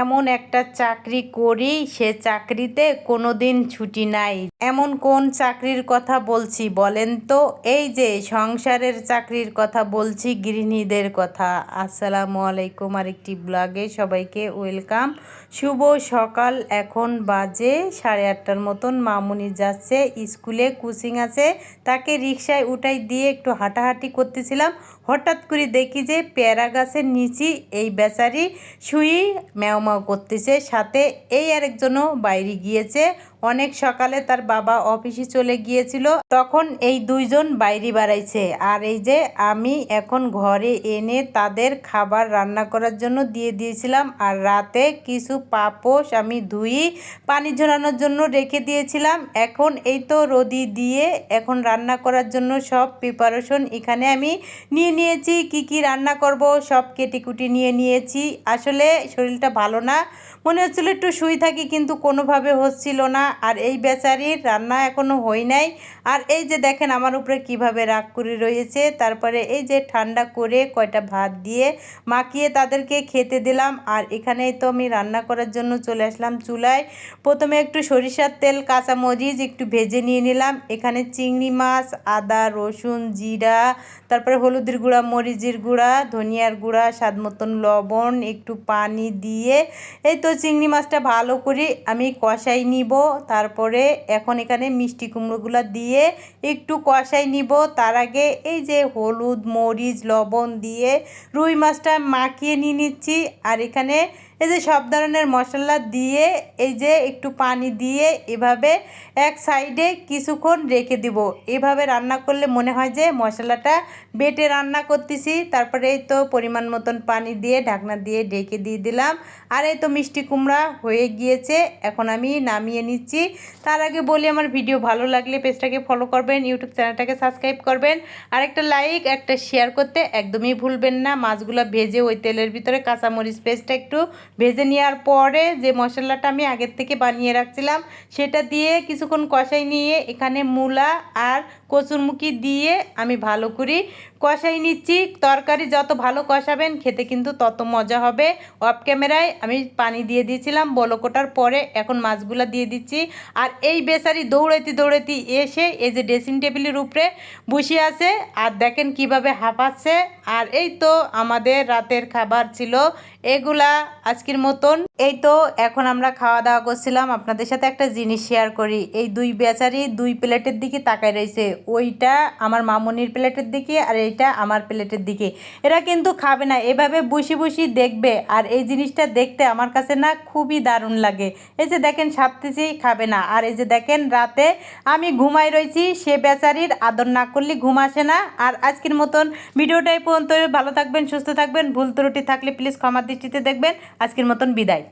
এমন একটা চাকরি করি, সে চাকরিতে কোনো দিন ছুটি নাই। এমন কোন চাকরির কথা বলছি বলেন তো? এই যে সংসারের চাকরির কথা বলছি, গৃহিণীদের কথা। আসসালামু আলাইকুম আরেকটি ব্লগে সবাইকে ওয়েলকাম। শুভ সকাল, এখন বাজে সাড়ে আটটার মতন। মামুনি যাচ্ছে স্কুলে, কোচিং আছে। তাকে রিক্সায় উঠাই দিয়ে একটু হাঁটাহাঁটি করতেছিলাম। হঠাৎ করে দেখি যে পেয়ারা গাছের নিচে এই বেচারি শুই ম্যাও ম্যাও করতেছে সাথে এই আরেকজনও বাইরে গিয়েছে। অনেক সকালে তার বাবা অফিসে চলে গিয়েছিল, তখন এই দুইজন বাইরে বাড়াইছে। আর এই যে আমি এখন ঘরে এনে তাদের খাবার রান্না করার জন্য দিয়ে দিয়েছিলাম, আর রাতে কিছু পাপোশ আমি ধুই পানি ঝরানোর জন্য রেখে দিয়েছিলাম। এখন এই তো রোদি দিয়ে এখন রান্না করার জন্য সব প্রিপারেশন এখানে আমি নিয়ে নিয়েছি। কি কি রান্না করব সব কেটিকুটি নিয়ে নিয়েছি। আসলে শরীরটা ভালো না, মনে হচ্ছিল একটু শুই থাকি, কিন্তু কোনোভাবে হচ্ছিল না। আর এই বেচারির রান্না এখনও হই নাই। আর এই যে দেখেন আমার উপরে কীভাবে রাগ করে রয়েছে। তারপরে এই যে ঠান্ডা করে কয়টা ভাত দিয়ে মাখিয়ে তাদেরকে খেতে দিলাম। আর এখানেই তো আমি রান্না করার জন্য চলে আসলাম চুলায়। প্রথমে একটু সরিষার তেল, কাঁচামরিচ একটু ভেজে নিয়ে নিলাম। এখানে চিংড়ি মাছ, আদা, রসুন, জিরা, তারপরে হলুদের গুঁড়া, মরিচের গুঁড়া, ধনিয়ার গুঁড়া, স্বাদ মতন লবণ, একটু পানি দিয়ে এই তো চিংড়ি মাছটা ভালো করে আমি কষাই নিব। তারপরে এখন এখানে মিষ্টি কুমড়োগুলো দিয়ে একটু কষাই নিব। তার আগে এই যে হলুদ, মরিচ, লবণ দিয়ে রুই মাছটা মাখিয়ে নিয়ে নিচ্ছি। আর এখানে এই যে সব ধরনের মশলা দিয়ে, এই যে একটু পানি দিয়ে এভাবে এক সাইডে কিছুক্ষণ রেখে দিব। এভাবে রান্না করলে মনে হয় যে মশলাটা বেটে রান্না করতেছি। তারপরে এই তো পরিমাণ মতন পানি দিয়ে, ঢাকনা দিয়ে ঢেকে দিয়ে দিলাম। আর এই তো মিষ্টি কুমড়া হয়ে গিয়েছে। এখন আমি নামিয়ে নিচ্ছি। তার আগে বলি, আমার ভিডিও ভালো লাগলে পেজটাকে ফলো করবেন ইউটিউব চ্যানেলটাকে সাবস্ক্রাইব করবেন। আর একটা লাইক একটা শেয়ার করতে একদমই ভুলবেন না। মাছগুলো ভেজে ওই তেলের ভিতরে কাঁচামরিচ পেস্টটা একটু ভেজে নেওয়ার পরে যে মশলাটা আমি আগের থেকে বানিয়ে রাখছিলাম, সেটা দিয়ে কিছুক্ষণ কষাই নিয়ে এখানে মূলা আর কচুরমুখি দিয়ে আমি ভালো করে কষাই নিচ্ছি। তরকারি যত ভালো কষাবেন, খেতে কিন্তু তত মজা হবে। অফ ক্যামেরায় আমি পানি দিয়ে দিয়েছিলাম, বলকোটার পরে এখন মাছগুলা দিয়ে দিচ্ছি। আর এই বেচারি দৌড়াইতে দৌড়াইতে এসে এই যে ড্রেসিং টেবিলের উপরে বসে আছে। আর দেখেন কীভাবে হাঁপাচ্ছে। আর এই তো আমাদের রাতের খাবার ছিল। এগুলা আজকের মতন। এই তো এখন আমরা খাওয়া দাওয়া করছিলাম। আপনাদের সাথে একটা জিনিস শেয়ার করি। এই দুই বেচারি দুই প্লেটের দিকে তাকায় রয়েছে। ওইটা আমার মামনির প্লেটের দিকে আর এইটা আমার প্লেটের দিকে। এরা কিন্তু খাবে না। এভাবে বসি বসি দেখবে। আর এই জিনিসটা দেখতে আমার কাছে না খুবই দারুণ লাগে। এই যে দেখেন সাপতেছি খাবে না। আর এই যে দেখেন, রাতে আমি ঘুমাই রয়েছি। সে বেচারির আদর না করলে ঘুম আসে না। আর আজকের মতন ভিডিওটাই পর্যন্ত ভালো থাকবেন, সুস্থ থাকবেন, ভুল ত্রুটি থাকলে প্লিজ ক্ষমার দৃষ্টিতে দেখবেন। আজকের মতন বিদায়।